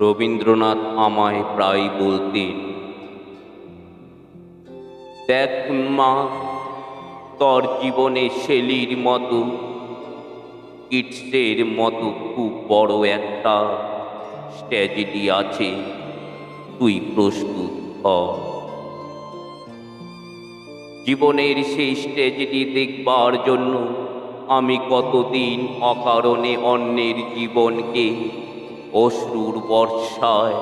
রবীন্দ্রনাথ আমায় প্রায় বলতেন, দেখ মা, তোর জীবনে শেলির মতো, কিটসের মতো খুব বড় একটা স্ট্র্যাজেডি আছে, তুই প্রস্তুত হ জীবনের সেই স্ট্র্যাজেডি দেখবার জন্য আমি কতদিন অকারণে অন্যের জীবনকে অশ্রুর বর্ষায়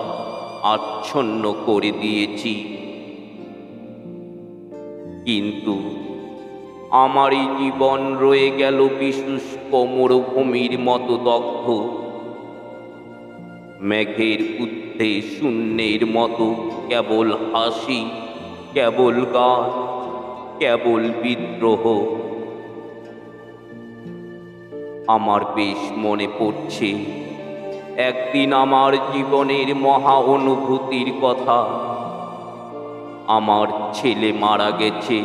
আচ্ছন্ন করে দিয়েছি। কিন্তু আমারই জীবন রয়ে গেল বিশুষ্ক মরুভূমির মতো দগ্ধ। মেঘের ঊর্ধ্বে শূন্যের মতো কেবল হাসি, কেবল গান, কেবল বিদ্রোহ। আমার বেশ মনে পড়ছে একদিন আমার জীবনের মহা অনুভূতির কথা। আমার ছেলে মারা গেছে।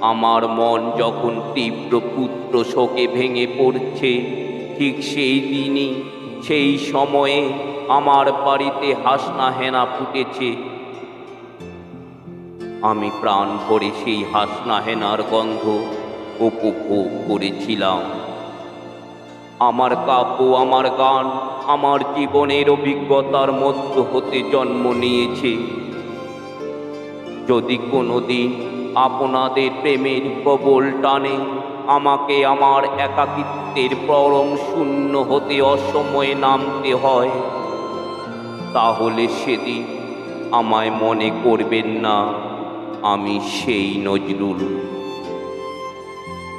আমার মন যখন তীব্র পুত্র শোকে ভেঙে পড়ছে, ঠিক সেই দিনই, সেই সময়ে আমার বাড়িতে হাসনা হেনা ফুটেছে। আমি প্রাণ ভরে সেই হাসনা হেনার গন্ধ উপভোগ করেছিলাম। আমার কাব্য আমার গান আমার জীবনের অভিজ্ঞতার মধ্য হতে জন্ম নিয়েছে। যদি কোনোদিন আপনাদের প্রেমের প্রবল টানে, আমাকে আমার একাকিত্বের পরম শূন্য হতে অসময়ে নামতে হয়, তাহলে সেদিন আমায় মনে করবেন না, আমি সেই নজরুল।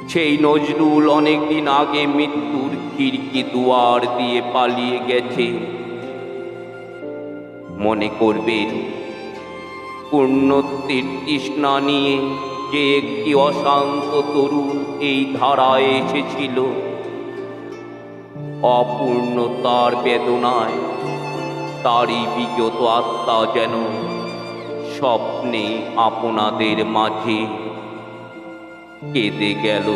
সেই নজরুল অনেকদিন আগে মৃত্যুর খিড়কি দুয়ার দিয়ে পালিয়ে গেছে। মনে করবেন পূর্ণত্বের তৃষ্ণা নিয়ে যে একটি অশান্ত তরুণ এই ধারায় এসেছিল অপূর্ণতার বেদনায় তারই বিগত আত্মা যেন স্বপ্নে আপনাদের মাঝে কেঁদে গেল।